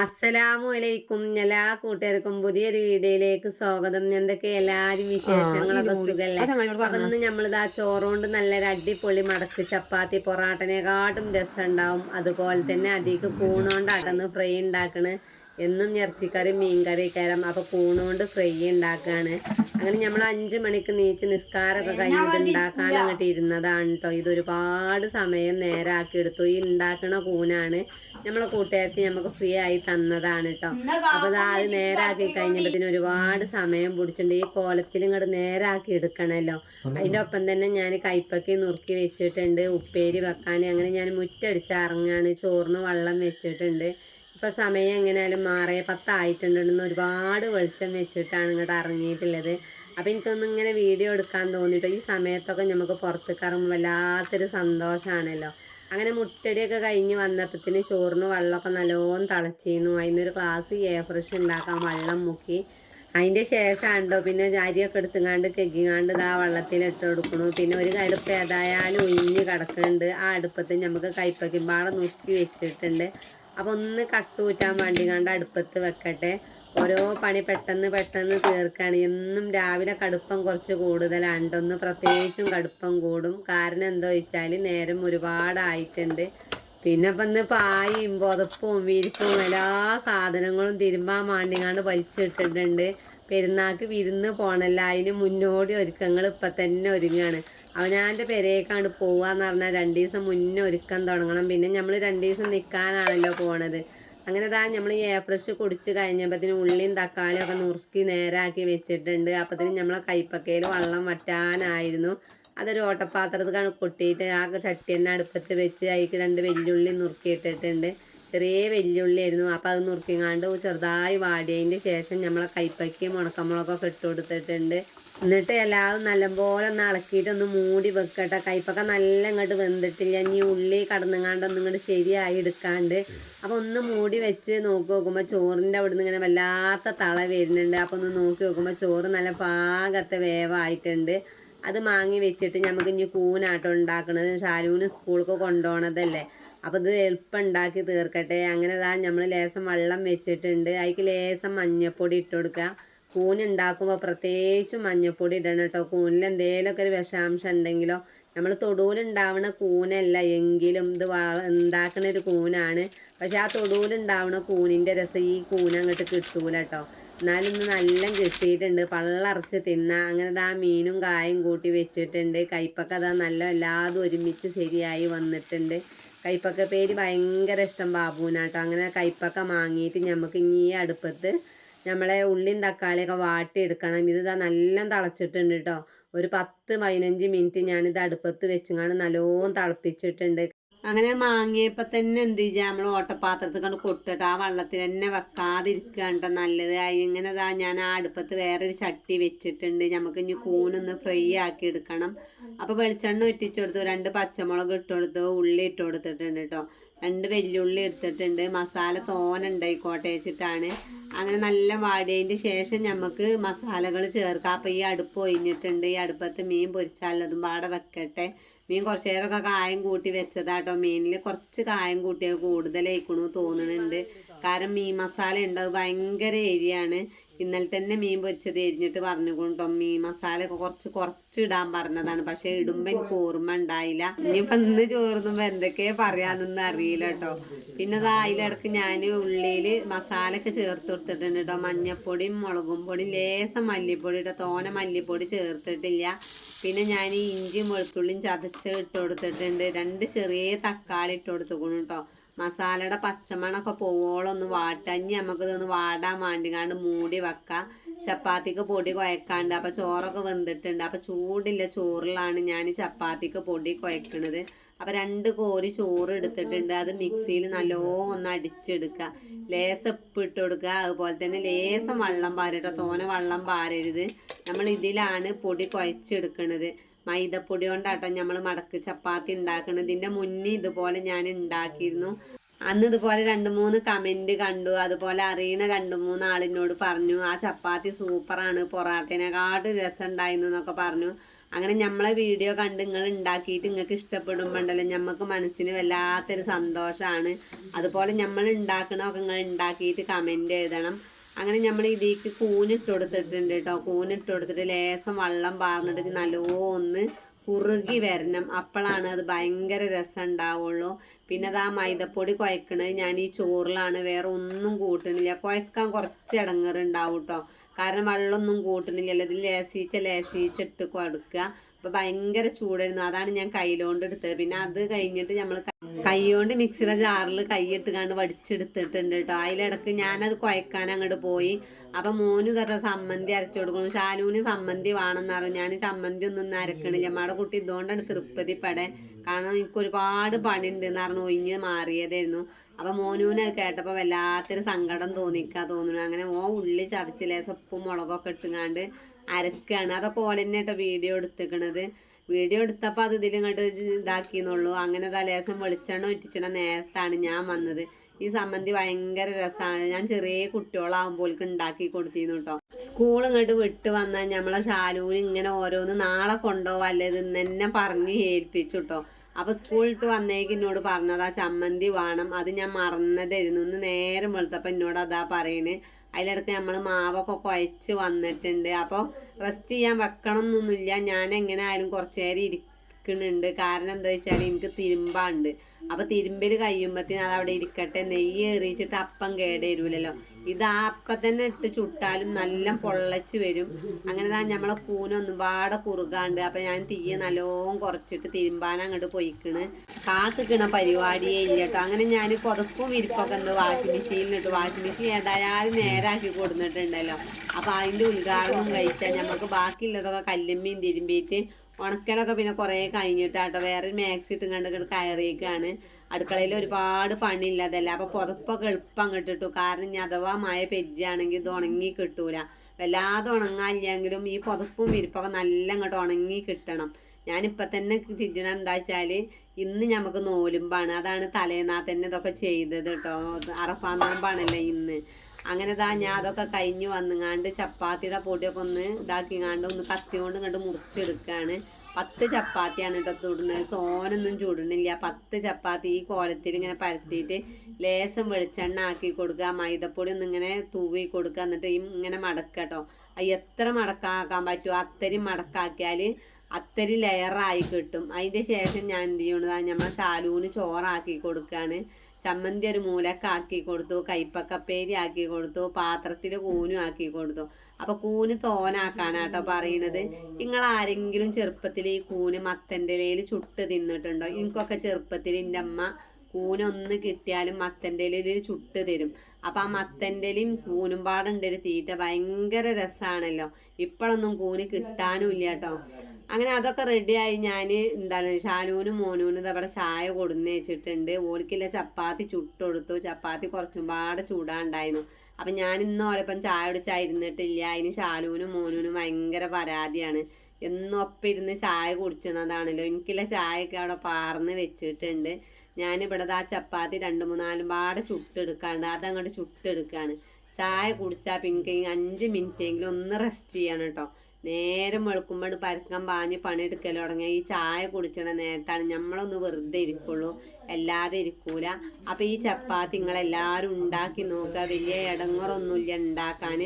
അസ്സലാമു അലൈക്കും എല്ലാ കൂട്ടുകാർക്കും പുതിയൊരു വീഡിയോയിലേക്ക് സ്വാഗതം. എന്തൊക്കെ എല്ലാരും വിശേഷങ്ങളൊക്കെ സുഖല്ലേ? അന്ന് നമ്മളിതാ ചോറുകൊണ്ട് നല്ലൊരു അടിപൊളി മടക്ക് ചപ്പാത്തി പൊറാട്ടനെക്കാട്ടും രസം ഉണ്ടാവും അതുപോലെ തന്നെ അതിക്ക് കൂണോണ്ടാട്ടന്ന് ഫ്രൈ ഉണ്ടാക്കണ് എന്നും ഇറച്ചിക്കറി മീൻകറി കയറാം അപ്പൊ കൂണുകൊണ്ട് ഫ്രൈ ഉണ്ടാക്കാണ് അങ്ങനെ നമ്മൾ അഞ്ചു മണിക്ക് നീച്ച് നിസ്കാരമൊക്കെ കഴിഞ്ഞ് ഉണ്ടാക്കാൻ അങ്ങോട്ട് ഇരുന്നതാണ് കേട്ടോ ഇത് ഒരുപാട് സമയം നേരാക്കി എടുത്തു. ഈ ഉണ്ടാക്കണ കൂനാണ്. നമ്മളെ കൂട്ടുകാർക്ക് നമുക്ക് ഫ്രീ ആയി തന്നതാണ് കേട്ടോ അപ്പൊ അത് നേരാക്കി കഴിഞ്ഞപ്പോ ഒരുപാട് സമയം പിടിച്ചിട്ടുണ്ട്. ഈ കോലത്തിൽ ഇങ്ങോട്ട് നേരാക്കി എടുക്കണല്ലോ. അതിന്റെ ഒപ്പം തന്നെ ഞാൻ കൈപ്പക്കി നുറുക്കി വെച്ചിട്ടുണ്ട്. ഉപ്പേരി വെക്കാൻ. അങ്ങനെ ഞാൻ മുറ്റടിച്ച് ഇറങ്ങാണ് ചോറിന് വെള്ളം വെച്ചിട്ടുണ്ട്. ഇപ്പൊ സമയം എങ്ങനെയാലും മാറേ പത്തായിട്ടുണ്ടെന്ന് ഒരുപാട് വെളിച്ചം വെച്ചിട്ടാണ് ഇങ്ങോട്ട് ഇറങ്ങിയിട്ടുള്ളത് അപ്പൊ എനിക്കൊന്നും ഇങ്ങനെ വീഡിയോ എടുക്കാൻ തോന്നിട്ടോ ഈ സമയത്തൊക്കെ നമുക്ക് പുറത്തേക്ക് ഇറങ്ങുമ്പോൾ വല്ലാത്തൊരു സന്തോഷമാണല്ലോ അങ്ങനെ മുട്ടടിയൊക്കെ കഴിഞ്ഞ് വന്നപ്പത്തിന് ചോറിന് വെള്ളമൊക്കെ നല്ലോണം തിളച്ചിരുന്നു. അതിനൊരു ഗ്ലാസ് എയർ ഫ്രഷ് ഉണ്ടാക്കാൻ വെള്ളം മുക്കി. അതിന്റെ ശേഷം ഉണ്ടോ പിന്നെ ജാരിയൊക്കെ എടുത്തുങ്ങാണ്ട് കെക്കിങ്ങാണ്ട് ഇതാ വെള്ളത്തിൽ ഇട്ട് കൊടുക്കണു. പിന്നെ ഒരു കടുപ്പ് ഏതായാലും ഉഞ്ഞ് കിടക്കുന്നുണ്ട്. ആ അടുപ്പത്ത് നമുക്ക് കൈപ്പക്കിമ്പാടെ നുറുക്കി വെച്ചിട്ടുണ്ട്. അപ്പോൾ ഒന്ന് കട്ടൂറ്റാൻ വേണ്ടി കണ്ട് അടുപ്പത്ത് വെക്കട്ടെ. ഓരോ പണി പെട്ടെന്ന് പെട്ടെന്ന് തീർക്കുകയാണ് എന്നും രാവിലെ കടുപ്പം കുറച്ച് കൂടുതലാണ്. ഒന്ന് പ്രത്യേകിച്ചും കടുപ്പം കൂടും. കാരണം എന്താ വെച്ചാൽ നേരം ഒരുപാടായിട്ടുണ്ട്. പിന്നെ ഇപ്പം ഇന്ന് പായയും പുതപ്പും വിരിപ്പും എല്ലാ സാധനങ്ങളും തിരുമ്പാൻ മാണ്ടിങ്ങാണ്ട് വലിച്ചിട്ടിട്ടുണ്ട്. പെരുന്നാൾക്ക് വിരുന്ന് പോണല്ല. അതിന് മുന്നോടി ഒരുക്കങ്ങൾ ഇപ്പം തന്നെ ഒരുങ്ങാണ്. അവനാന്റെ പെരേക്കാണ്ട് എന്ന് പറഞ്ഞാൽ രണ്ട് ദിവസം മുന്നേ ഒരുക്കം തുടങ്ങണം. പിന്നെ നമ്മൾ രണ്ട് ദിവസം നിൽക്കാനാണല്ലോ പോണത്. അങ്ങനെ താ നമ്മൾ ഈ ഫ്രഷ് കുടിച്ച് കഴിഞ്ഞപ്പത്തിന് ഉള്ളിയും തക്കാളിയും ഒക്കെ നുറുക്കി നേരാക്കി വെച്ചിട്ടുണ്ട്. അപ്പത്തിന് നമ്മളെ കൈപ്പക്കയിൽ വെള്ളം വറ്റാനായിരുന്നു. അതൊരു ഓട്ടപ്പാത്രത്തിലാണ് കൊട്ടിയിട്ട് ആ ചട്ടി തന്നെ അടുപ്പത്ത് വെച്ച് അതിക്ക് രണ്ട് വെല്ലുള്ളി നുറുക്കിയിട്ടിട്ടുണ്ട്. ചെറിയ വെല്ലുള്ളി ആയിരുന്നു അപ്പോൾ അത് നുറുക്കിങ്ങാണ്ട് ചെറുതായി വാടിയതിന്റെ ശേഷം നമ്മളെ കൈപ്പക്കയും ഉണക്കമുളകൊക്കെ ഇട്ട് കൊടുത്തിട്ടുണ്ട്. എന്നിട്ട് എല്ലാവരും നല്ലപോലെ ഒന്ന് ഇളക്കിയിട്ട് ഒന്ന് മൂടി വെക്കട്ടെ. കൈപ്പൊക്കെ നല്ല ഇങ്ങോട്ട് വെന്തിട്ടില്ല. ഇനി ഉള്ളി കടന്നുങ്ങാണ്ട് ഒന്നും ഇങ്ങോട്ട് ശരിയായി എടുക്കാണ്ട്. അപ്പോൾ ഒന്ന് മൂടി വെച്ച് നോക്കി നോക്കുമ്പോൾ ചോറിന്റെ അവിടുന്ന് ഇങ്ങനെ വല്ലാത്ത തള വരുന്നുണ്ട്. അപ്പോൾ ഒന്ന് നോക്കി നോക്കുമ്പോൾ ചോറ് നല്ല പാകത്തെ വേവായിട്ടുണ്ട്. അത് മാങ്ങി വെച്ചിട്ട് നമുക്ക് ഇനി കൂനാട്ടം ഉണ്ടാക്കണത്. ഷാലൂന് സ്കൂൾക്ക് കൊണ്ടുപോകണതല്ലേ അപ്പോൾ ഇത് എളുപ്പം ഉണ്ടാക്കി തീർക്കട്ടെ. അങ്ങനെ ഇതാ നമ്മൾ ലേസം വെള്ളം വെച്ചിട്ടുണ്ട്. അതിക്ക് ലേശം മഞ്ഞപ്പൊടി ഇട്ട് കൊടുക്കുക കൂൺ പ്രത്യേകിച്ച് മഞ്ഞൾപ്പൊടി ഇടണം കേട്ടോ. കൂനിൽ എന്തെങ്കിലുമൊക്കെ ഒരു വിഷാംശം ഉണ്ടെങ്കിലോ നമ്മൾ തൊടുവിലുണ്ടാവുന്ന കൂനല്ല എങ്കിലും ഇത് വള ഉണ്ടാക്കുന്ന ഒരു കൂനാണ്. പക്ഷെ ആ തൊടുവിലുണ്ടാവുന്ന കൂനിന്റെ രസം ഈ കൂന അങ്ങോട്ട് കിട്ടൂല കേട്ടോ. എന്നാലും ഇന്ന് നല്ല കിട്ടിയിട്ടുണ്ട്. പള്ളറച്ച് തിന്ന അങ്ങനെ ആ മീനും കായും കൂട്ടി വെച്ചിട്ടുണ്ട്. കൈപ്പൊക്കെ അതാ നല്ല എല്ലാതും ഒരുമിച്ച് ശരിയായി വന്നിട്ടുണ്ട്. കൈപ്പക്ക പേര് ഭയങ്കര ഇഷ്ടം ബാബുവിനാട്ടോ. അങ്ങനെ കൈപ്പക്ക വാങ്ങിയിട്ട് നമുക്ക് ഇനി അടുപ്പത്ത് നമ്മളെ ഉള്ളിയും തക്കാളിയൊക്കെ വാട്ടിയെടുക്കണം. ഇത് നല്ല തിളച്ചിട്ടുണ്ട് കേട്ടോ ഒരു പത്ത് പതിനഞ്ച് മിനിറ്റ് ഞാനിത് അടുപ്പത്ത് വെച്ചുകൊണ്ട് നല്ലോണം തിളപ്പിച്ചിട്ടുണ്ട്. അങ്ങനെ മാങ്ങിയപ്പോൾ തന്നെ എന്ത് ചെയ്യുക നമ്മൾ ഓട്ടപ്പാത്രത്തിൽ കൊണ്ട് കൊട്ടിട്ട് ആ വെള്ളത്തിൽ തന്നെ വെക്കാതിരിക്കുകയാണ് നല്ലത്. ഇങ്ങനെ ഇതാ ഞാൻ ആ അടുപ്പത്ത് വേറൊരു ചട്ടി വെച്ചിട്ടുണ്ട്. നമുക്ക് ഇനി കൂനൊന്ന് ഫ്രൈ ആക്കി എടുക്കണം. അപ്പോൾ വെളിച്ചെണ്ണ ഒറ്റിച്ചു കൊടുത്തു രണ്ട് പച്ചമുളക് ഇട്ട് കൊടുത്തു. ഉള്ളി ഇട്ട് കൊടുത്തിട്ടുണ്ട് കേട്ടോ രണ്ട് വെല്ലുള്ളി എടുത്തിട്ടുണ്ട്. മസാല തോന ഉണ്ടായിക്കോട്ടെ വെച്ചിട്ടാണ്. അങ്ങനെ നല്ല വാടിയതിന്റെ ശേഷം നമുക്ക് മസാലകൾ ചേർക്കാം. അപ്പോൾ ഈ അടുപ്പ് ഒഴിഞ്ഞിട്ടുണ്ട്. ഈ അടുപ്പത്ത് മീൻ പൊരിച്ചാലതും പാടെ വെക്കട്ടെ. മീൻ കുറച്ച് നേരമൊക്കെ കായം കൂട്ടി വെച്ചതാട്ടോ. മീനിൽ കുറച്ച് കായം കൂട്ടിയത് കൂടുതലായിക്കണു തോന്നുന്നുണ്ട് കാരണം മീൻ മസാല ഉണ്ട് അത് ഭയങ്കര എരിയാണ് ഇന്നലെ തന്നെ മീൻ പൊരിച്ചത് എരിഞ്ഞിട്ട് പറഞ്ഞു കൊണ്ടോ മീൻ മസാല ഒക്കെ കുറച്ച് കുറച്ച് ഇടാൻ പറഞ്ഞതാണ്. പക്ഷെ ഇടുമ്പോ എനിക്ക് ഓർമ്മ ഉണ്ടായില്ല. ഇനിയിപ്പോ ഇന്ന് ചോറുന്നുമ്പോ എന്തൊക്കെയാ പറയാന്നൊന്നും അറിയില്ല കേട്ടോ. പിന്നെ അത് അതിലിടക്ക് ഞാൻ ഉള്ളിയിൽ മസാല ഒക്കെ ചേർത്ത് കൊടുത്തിട്ടുണ്ട് കേട്ടോ. മഞ്ഞപ്പൊടിയും മുളകും പൊടിയും ലേസം മല്ലിപ്പൊടി കേട്ടോ തോന മല്ലിപ്പൊടി ചേർത്തിട്ടില്ല. പിന്നെ ഞാൻ ഇഞ്ചിയും വെളുത്തുള്ളിയും ചതച്ച് ഇട്ട് കൊടുത്തിട്ടുണ്ട്. രണ്ട് ചെറിയ തക്കാളി ഇട്ട് കൊടുത്തുക്കണം കേട്ടോ. മസാലയുടെ പച്ചമണൊക്കെ പോവോളം ഒന്ന് വാട്ടഞ്ഞ് നമുക്കിതൊന്ന് വാടാൻ വേണ്ടിക്കാണ്ട് മൂടി വെക്കാം. ചപ്പാത്തിക്ക് പൊടി കുഴക്കാണ്ട് അപ്പം ചോറൊക്കെ വെന്തിട്ടുണ്ട്. അപ്പം ചൂടില്ല ചോറിലാണ് ഞാൻ ചപ്പാത്തിക്ക് പൊടി കുഴക്കണത് അപ്പം രണ്ട് കോരി ചോറ് എടുത്തിട്ടുണ്ട്. അത് മിക്സിയിൽ നല്ലോ ഒന്ന് അടിച്ചെടുക്കുക. ലേസം ഉപ്പ് ഇട്ട് കൊടുക്കുക. അതുപോലെ തന്നെ ലേസം വെള്ളം പാരട്ടോ. തോനെ വെള്ളം പാരരുത്. നമ്മൾ ഇതിലാണ് പൊടി കുഴച്ചെടുക്കണത് മൈദപ്പൊടി കൊണ്ടാട്ടോ നമ്മൾ മടക്ക് ചപ്പാത്തി ഉണ്ടാക്കുന്നത് ഇതിന്റെ മുന്നേ ഇതുപോലെ ഞാൻ ഉണ്ടാക്കിയിരുന്നു അന്ന് ഇതുപോലെ രണ്ട് മൂന്ന് കമന്റ് കണ്ടു. അതുപോലെ അറിയുന്ന രണ്ട് മൂന്ന് ആളിനോട് പറഞ്ഞു ആ ചപ്പാത്തി സൂപ്പറാണ് പൊറാട്ടേനെക്കാട്ടും രസം ഉണ്ടായിരുന്നു എന്നൊക്കെ പറഞ്ഞു. അങ്ങനെ നമ്മളെ വീഡിയോ കണ്ട് നിങ്ങൾ ഉണ്ടാക്കിയിട്ട് നിങ്ങൾക്ക് ഇഷ്ടപ്പെടുമ്പോണ്ടല്ലോ നമുക്ക് മനസ്സിന് വല്ലാത്തൊരു സന്തോഷമാണ് അതുപോലെ നമ്മൾ ഉണ്ടാക്കണമൊക്കെ നിങ്ങൾ ഉണ്ടാക്കിയിട്ട് കമന്റ് എഴുതണം. അങ്ങനെ നമ്മൾ ഇതിലേക്ക് കൂനിട്ട് കൊടുത്തിട്ടുണ്ട് കേട്ടോ കൂനിട്ട് കൊടുത്തിട്ട് ലേശം വെള്ളം പാർന്നിട്ട് നല്ലോന്ന് കുറുകി വരണം. അപ്പോഴാണ് അത് ഭയങ്കര രസം ഉണ്ടാവുള്ളൂ പിന്നെ അത് ആ മൈദപ്പൊടി കുഴക്കണത് ഞാൻ ഈ ചോറിലാണ്. വേറെ ഒന്നും കൂട്ടണില്ല. കുഴക്കാൻ കുറച്ച് ഇടങ്ങറുണ്ടാവും കേട്ടോ കാരണം വെള്ളമൊന്നും കൂട്ടണില്ലല്ലോ ഇത് ലേസീച്ച ലേസീച്ച ഇട്ട് കൊടുക്കുക. അപ്പൊ ഭയങ്കര ചൂടായിരുന്നു. അതാണ് ഞാൻ കയ്യിലോണ്ട് എടുത്തത്. പിന്നെ അത് കഴിഞ്ഞിട്ട് നമ്മൾ കൈകൊണ്ട് മിക്സിയുടെ ജാറിൽ കൈയിട്ട് കണ്ട് വടിച്ചെടുത്തിട്ടുണ്ട് കേട്ടോ അതിലിടക്ക് ഞാനത് കുഴക്കാൻ അങ്ങോട്ട് പോയി. അപ്പൊ മോനു തര സമ്മന്തി അരച്ചു കൊടുക്കണം ഷാനൂന് സമ്മന്തി വേണമെന്ന് പറഞ്ഞു. ഞാൻ ചമ്മന്തി ഒന്നും അരക്കണില്ല. നമ്മുടെ കുട്ടി ഇതുകൊണ്ടാണ് തൃപ്പതിപ്പെടെ കാരണം എനിക്ക് ഒരുപാട് പണിയുണ്ട് എന്ന് പറഞ്ഞു ഒഴിഞ്ഞ് മാറിയതായിരുന്നു. അപ്പൊ മോനൂന് അത് കേട്ടപ്പോ വല്ലാത്തൊരു സങ്കടം തോന്നിക്കാ തോന്നുന്നു അങ്ങനെ ഓ ഉള്ളി ചതച്ച് ലേസം ഉപ്പും മുളകൊക്കെ ഇട്ടുങ്ങാണ്ട് അരക്കാണ്. അതൊക്കെ ഓല തന്നെ കേട്ടോ വീഡിയോ എടുത്തിക്കണത്. വീഡിയോ എടുത്തപ്പോൾ അത് ഇതിലിങ്ങോട്ട് ഇതാക്കിയെന്നുള്ളൂ. അങ്ങനെ തലേസം വെളിച്ചെണ്ണ ഒറ്റിച്ചിട നേരത്താണ് ഞാൻ വന്നത്. ഈ സമ്മന്തി ഭയങ്കര രസമാണ് ഞാൻ ചെറിയ കുട്ടികളാകുമ്പോൾ ഉണ്ടാക്കി കൊടുത്തിരുന്നു കേട്ടോ സ്കൂൾ ഇങ്ങോട്ട് വിട്ട് വന്നാൽ നമ്മളെ ശാലൂന് ഇങ്ങനെ ഓരോന്ന് നാളെ കൊണ്ടുപോവല്ലേ ഇത് തന്നെ പറഞ്ഞ് ഏൽപ്പിച്ചു കേട്ടോ അപ്പൊ സ്കൂളിട്ട് വന്നേക്ക് എന്നോട് പറഞ്ഞതാ ചമ്മന്തി വേണം. അത് ഞാൻ മറന്നതായിരുന്നു ഒന്ന് നേരം വെളുത്തപ്പോ എന്നോട് അതാ പറയണേ. അതിലിടക്ക് നമ്മൾ മാവൊക്കെ കുഴച്ച് വന്നിട്ടുണ്ട്. അപ്പോൾ റെസ്റ്റ് ചെയ്യാൻ വെക്കണം ഞാൻ എങ്ങനെ ആയാലും കുറച്ചു നേരം ഇരിക്കുന്നുണ്ട് കാരണം എന്താ വെച്ചാൽ എനിക്ക് തിരുമ്പാണ്ട്. അപ്പൊ തിരുമ്പൽ കഴിയുമ്പത്തിന് അത് അവിടെ ഇരിക്കട്ടെ നെയ്യ് എറിയിച്ചിട്ട് അപ്പം കേടരുമല്ലോ ഇത് ആ അപ്പം തന്നെ ഇട്ട് ചുട്ടാലും നല്ല പൊള്ളച്ച് വരും. അങ്ങനെ താ നമ്മളെ കൂനൊന്നും പാടെ കുറുകാണ്ട്. അപ്പൊ ഞാൻ തീയ നല്ലോം കുറച്ചിട്ട് തിരുമ്പാൻ അങ്ങോട്ട് പൊയ്ക്കണ്. കാത്തിക്കണ പരിപാടിയേ ഇല്ല കേട്ടോ അങ്ങനെ ഞാൻ പുതപ്പും വിരിപ്പൊക്കെ ഒന്ന് വാഷിംഗ് മെഷീനിലിട്ട് വാഷിംഗ് മെഷീൻ ഏതായാലും നേരാക്കി കൊടുത്തിട്ടുണ്ടല്ലോ അപ്പൊ അതിന്റെ ഉദ്ഘാടനം കഴിച്ചാൽ നമുക്ക് ബാക്കിയുള്ളതൊക്കെ കല്ലുമ്മയും തിരുമ്പിയിട്ട് ഉണക്കലൊക്കെ പിന്നെ കുറേ കഴിഞ്ഞിട്ടാട്ടോ. വേറെ മാക്സി ഇട്ടും കണ്ട് കയറിയേക്കാണ്. അടുക്കളയിൽ ഒരുപാട് പണിയില്ലാതല്ല അപ്പൊ പുതപ്പൊക്കെ എളുപ്പം അങ്ങോട്ട് ഇട്ടു കാരണം ഇനി അഥവാ മഴ പെജ്ജാണെങ്കിൽ ഇത് ഉണങ്ങി കിട്ടൂല. വല്ലാതെ ഉണങ്ങാനില്ലെങ്കിലും ഈ പുതപ്പും വിരിപ്പൊക്കെ നല്ല അങ്ങോട്ട് ഉണങ്ങി കിട്ടണം. ഞാനിപ്പൊ തന്നെ ചിജണ എന്താ വെച്ചാൽ ഇന്ന് നമുക്ക് നോലുമ്പാണ്. അതാണ് തലേന്നാ തന്നെ ഇതൊക്കെ ചെയ്തത് കേട്ടോ അറഫാ ഇന്ന്. അങ്ങനെ ഇതാ ഞാൻ അതൊക്കെ കഴിഞ്ഞ് വന്നുങ്ങാണ്ട് ചപ്പാത്തിയുടെ പൊടിയൊക്കെ ഒന്ന് ഇതാക്കിങ്ങാണ്ട് ഒന്ന് കത്തി കൊണ്ട് ഇങ്ങോട്ട് മുറിച്ചെടുക്കുകയാണ് പത്ത് ചപ്പാത്തിയാണ് കേട്ടോ ചൂടുന്നത് തോനൊന്നും ചൂടുന്നില്ല. പത്ത് ചപ്പാത്തി ഈ കോലത്തിൽ ഇങ്ങനെ പരത്തിയിട്ട് ലേസം വെളിച്ചെണ്ണ ആക്കി കൊടുക്കുക. മൈദപ്പൊടി ഒന്ന് ഇങ്ങനെ തൂവി കൊടുക്കുക. എന്നിട്ട് ഈ ഇങ്ങനെ മടക്കുക കേട്ടോ. എത്ര മടക്കാക്കാൻ പറ്റുമോ? അത്തരി മടക്കാക്കിയാൽ അത്തരി ലെയറായി കിട്ടും. അതിന്റെ ശേഷം ഞാൻ എന്ത് ചെയ്യണതാണ് നമ്മൾ ഷാലൂന് ചോറാക്കി കൊടുക്കുകയാണ്. ചമ്മന്തി ഒരു മൂലക്കാക്കി കൊടുത്തു കൈപ്പക്കപ്പേരി ആക്കി കൊടുത്തു പാത്രത്തിൽ കൂനും ആക്കി കൊടുത്തു. അപ്പൊ കൂന് തോനാക്കാനാട്ടോ പറയണത് നിങ്ങൾ ആരെങ്കിലും ചെറുപ്പത്തിൽ ഈ കൂന് മത്തന്റെ ഇലയിൽ ചുട്ട് തിന്നിട്ടുണ്ടോ? എനിക്കൊക്കെ ചെറുപ്പത്തിൽ എന്റെ അമ്മ കൂനൊന്ന് കിട്ടിയാലും മത്തന്റെ ഇലയിൽ ചുട്ട് തരും. അപ്പൊ ആ മത്തന്റെ ഇലയും കൂനും പാടുണ്ടൊരു തീറ്റ ഭയങ്കര രസമാണല്ലോ ഇപ്പോഴൊന്നും കൂന് കിട്ടാനും ഇല്ല കേട്ടോ അങ്ങനെ അതൊക്കെ റെഡിയായി ഞാൻ എന്താണ് ഷാനൂനും മോനൂനും അവിടെ ചായ കൊടുന്ന് വെച്ചിട്ടുണ്ട്. ഓടിക്കില്ല ചപ്പാത്തി ചുട്ടെടുത്തു. ചപ്പാത്തി കുറച്ചും പാടെ ചൂടാണ്ടായിരുന്നു. അപ്പം ഞാൻ ഇന്ന് ഓരപ്പം ചായ കുടിച്ചായിരുന്നിട്ടില്ല അതിന് ഷാനൂനും മോനൂനും ഭയങ്കര പരാതിയാണ്. എന്നും ഒപ്പം ഇരുന്ന് ചായ കുടിച്ചണതാണല്ലോ. എനിക്കില്ല ചായയൊക്കെ അവിടെ പാർന്ന് വെച്ചിട്ടുണ്ട്. ഞാനിവിടെ ആ ചപ്പാത്തി രണ്ട് മൂന്നാലും പാടെ ചുട്ടെടുക്കാണ്ട് അതങ്ങോട്ട് ചുട്ടെടുക്കാണ്. ചായ കുടിച്ചാൽ പിന്നെ അഞ്ച് മിനിറ്റ് എങ്കിലും ഒന്ന് റെസ്റ്റ് ചെയ്യണം കേട്ടോ നേരം വെളുക്കുമ്പോൾ പരക്കം പാഞ്ഞ് പണിയെടുക്കൽ തുടങ്ങിയ ഈ ചായ കുടിച്ചണ നേരത്താണ് നമ്മളൊന്ന് വെറുതെ ഇരിക്കുള്ളൂ. അല്ലാതെ ഇരിക്കൂല. അപ്പൊ ഈ ചപ്പാത്തി നിങ്ങളെല്ലാവരും ഉണ്ടാക്കി നോക്കുക. വലിയ ഇടങ്ങറൊന്നുമില്ല ഉണ്ടാക്കാൻ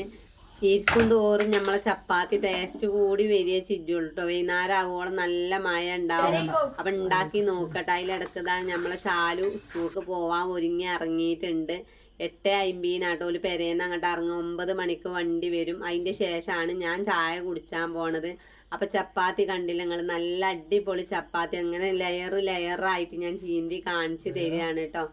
ഇരിക്കും തോറും നമ്മളെ ചപ്പാത്തി ടേസ്റ്റ് കൂടി വരിക ചിജുള്ളൂ കേട്ടോ വൈകുന്നേരം ആവോളം നല്ല മഴ ഉണ്ടാവും. അപ്പൊ ഉണ്ടാക്കി നോക്കട്ടെ. അതിലിടക്കതാ നമ്മളെ ഷാലു സ്കൂൾക്ക് പോവാൻ ഒരുങ്ങി ഇറങ്ങിയിട്ടുണ്ട്. എട്ട് അമ്പതിനാട്ടോ ഒരു പെരേന്ന് അങ്ങോട്ട് ഇറങ്ങും. ഒമ്പത് മണിക്ക് വണ്ടി വരും. അതിന്റെ ശേഷമാണ് ഞാൻ ചായ കുടിച്ചാൻ പോണത്. അപ്പം ചപ്പാത്തി കണ്ടില്ല നിങ്ങൾ നല്ല അടിപൊളി ചപ്പാത്തി. അങ്ങനെ ലെയർ ലെയറായിട്ട് ഞാൻ ചീന്തി കാണിച്ചു തരികയാണ് കേട്ടോ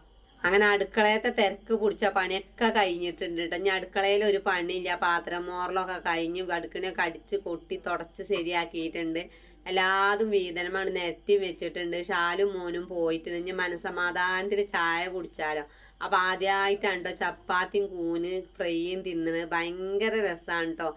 അങ്ങനെ അടുക്കളയത്തെ തിരക്ക് പിടിച്ച പണിയൊക്കെ കഴിഞ്ഞിട്ടുണ്ട് കേട്ടോ ഞാൻ അടുക്കളയിൽ ഒരു പണിയില്ല. പാത്രം മോറലൊക്കെ കഴിഞ്ഞു അടുക്കിനൊക്കെ അടിച്ച് കൊട്ടി തുടച്ച് ശരിയാക്കിയിട്ടുണ്ട്. എല്ലാതും വീതനമാണ്. നിരത്തി വെച്ചിട്ടുണ്ട്. ഷാലും മോനും പോയിട്ടുണ്ട്. ഇനി മനസമാധാനത്തിൽ ചായ കുടിച്ചാലോ? അപ്പൊ ആദ്യമായിട്ടാണ് ചപ്പാത്തിയും കൂന് ഫ്രൈയും തിന്നണ് ഭയങ്കര രസമാണ് കേട്ടോ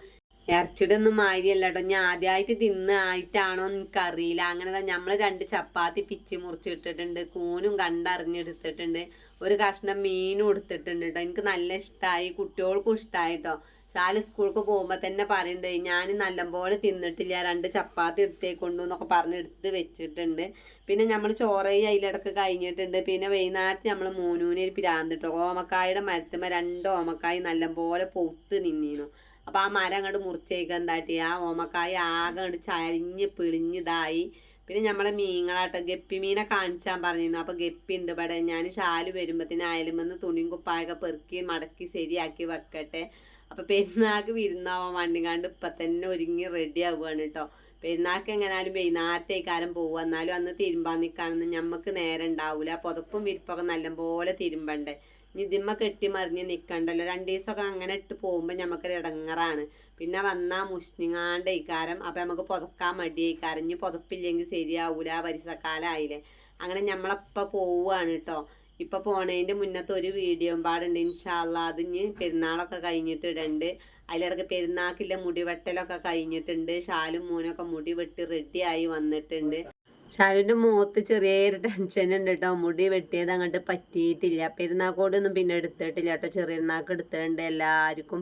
ഇറച്ചിയുടെ ഒന്നും മാതിരിയല്ല കേട്ടോ ഞാൻ ആദ്യമായിട്ട് തിന്നായിട്ടാണോ എനിക്കറിയില്ല. അങ്ങനെ നമ്മൾ രണ്ട് ചപ്പാത്തി പിച്ചി മുറിച്ചിട്ടിട്ടുണ്ട് കൂനും കണ്ടറിഞ്ഞെടുത്തിട്ടുണ്ട്. ഒരു കഷ്ണം മീനും എടുത്തിട്ടുണ്ട് കേട്ടോ എനിക്ക് നല്ല ഇഷ്ടമായി കുട്ടികൾക്കും ഇഷ്ടമായി കേട്ടോ ഷാൽ സ്കൂൾക്ക് പോകുമ്പോൾ തന്നെ പറയുന്നുണ്ട് ഞാൻ നല്ലപോലെ തിന്നിട്ടില്ല രണ്ട് ചപ്പാത്തി എടുത്തേക്കൊണ്ടു എന്നൊക്കെ പറഞ്ഞ് എടുത്ത് വെച്ചിട്ടുണ്ട്. പിന്നെ നമ്മൾ ചോറയും അതിലിടക്ക് കഴിഞ്ഞിട്ടുണ്ട്. പിന്നെ വൈകുന്നേരത്ത് നമ്മൾ മോനൂനെ ഒരു പിരാന്തിട്ടോ ഓമക്കായുടെ മരത്തുമ്മ രണ്ട് ഓമക്കായ നല്ലപോലെ പൊത്ത് നിന്നിരുന്നു അപ്പോൾ ആ മരം അങ്ങോട്ട് മുറിച്ചേക്ക് എന്താട്ടി. ആ ഓമക്കായ ആകെ അങ്ങോട്ട് ചരിഞ്ഞ് പിളിഞ്ഞിതായി പിന്നെ നമ്മളെ മീനുകളാട്ടോ ഗപ്പി മീനെ കാണിച്ചാൻ പറഞ്ഞിരുന്നു. അപ്പോൾ ഗപ്പി ഉണ്ട് ഇവിടെ. ഞാൻ ഷാൽ വരുമ്പോഴത്തേന് അയലും വന്ന് തുണിയും കുപ്പായൊക്കെ പെറുക്കി മടക്കി ശരിയാക്കി വെക്കട്ടെ. അപ്പോൾ പെരുന്നാൾക്ക് വിരുന്നാവാൻ വണ്ടിങ്ങാണ്ട് ഇപ്പം തന്നെ ഒരുങ്ങി റെഡി ആവുകയാണ് കേട്ടോ പെരുന്നാൾക്ക് എങ്ങനാലും വൈകുന്നേരത്തേക്കാരം പോകുക എന്നാലും അന്ന് തിരുമ്പാൻ നിൽക്കാനൊന്നും ഞമ്മക്ക് നേരം ഉണ്ടാവില്ല പുതപ്പും വിരിപ്പൊക്കെ നല്ലപോലെ തിരുമ്പണ്ടേ. ഇനി ഇതിമ്മ കെട്ടി മറിഞ്ഞ് നിൽക്കണ്ടല്ലോ രണ്ട് ദിവസമൊക്കെ അങ്ങനെ ഇട്ട് പോകുമ്പോൾ ഞമ്മക്ക് ഇടങ്ങറാണ് പിന്നെ വന്നാൽ മുഷ്ണിങ്ങാണ്ട് ഇക്കാരം അപ്പം നമുക്ക് പുതക്കാൻ മടിയായിക്കാരം ഇനി പുതപ്പില്ലെങ്കിൽ ശരിയാവൂല. പരിസക്കാലായില്ലേ അങ്ങനെ ഞമ്മളപ്പം പോവുകയാണ് കേട്ടോ ഇപ്പൊ പോണേന്റെ മുന്നത്തെ ഒരു വീഡിയോ പാടുണ്ട്. അത് ഇനി പെരുന്നാളൊക്കെ കഴിഞ്ഞിട്ട് ഇടണ്ട്. അതിലിടക്ക് പെരുന്നാക്കില്ല മുടി വെട്ടലൊക്കെ കഴിഞ്ഞിട്ടുണ്ട്. ഷാലും മൂനൊക്കെ മുടി വെട്ടി റെഡിയായി വന്നിട്ടുണ്ട്. ഷാലുവിന്റെ മുഖത്ത് ചെറിയൊരു ടെൻഷൻ ഉണ്ട് കേട്ടോ മുടി വെട്ടിയത് അങ്ങോട്ട് പറ്റിയിട്ടില്ല. പെരുന്നാക്കോടൊന്നും പിന്നെ എടുത്തിട്ടില്ല കേട്ടോ. ചെറിയനാക്ക് എടുത്തിട്ടുണ്ട് എല്ലാവർക്കും.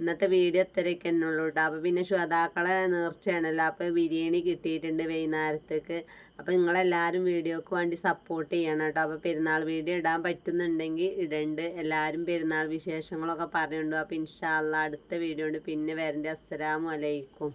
ഇന്നത്തെ വീഡിയോ ഇത്രയൊക്കെ എന്നുള്ളൂ കേട്ടോ. അപ്പോൾ പിന്നെ ശ്രോതാക്കളെ നേർച്ചയാണല്ലോ. അപ്പോൾ ബിരിയാണി കിട്ടിയിട്ടുണ്ട് വൈകുന്നേരത്തേക്ക്. അപ്പോൾ നിങ്ങളെല്ലാവരും വീഡിയോക്ക് വേണ്ടി സപ്പോർട്ട് ചെയ്യണം കേട്ടോ. അപ്പോൾ പെരുന്നാൾ വീഡിയോ ഇടാൻ പറ്റുന്നുണ്ടെങ്കിൽ ഇടണ്ട്. എല്ലാവരും പെരുന്നാൾ വിശേഷങ്ങളൊക്കെ പറയുന്നുണ്ടോ അപ്പോൾ ഇൻഷാല്ല അടുത്ത വീഡിയോ ഉണ്ട് പിന്നെ വരണ്ട. അസ്സലാമു അലൈക്കും.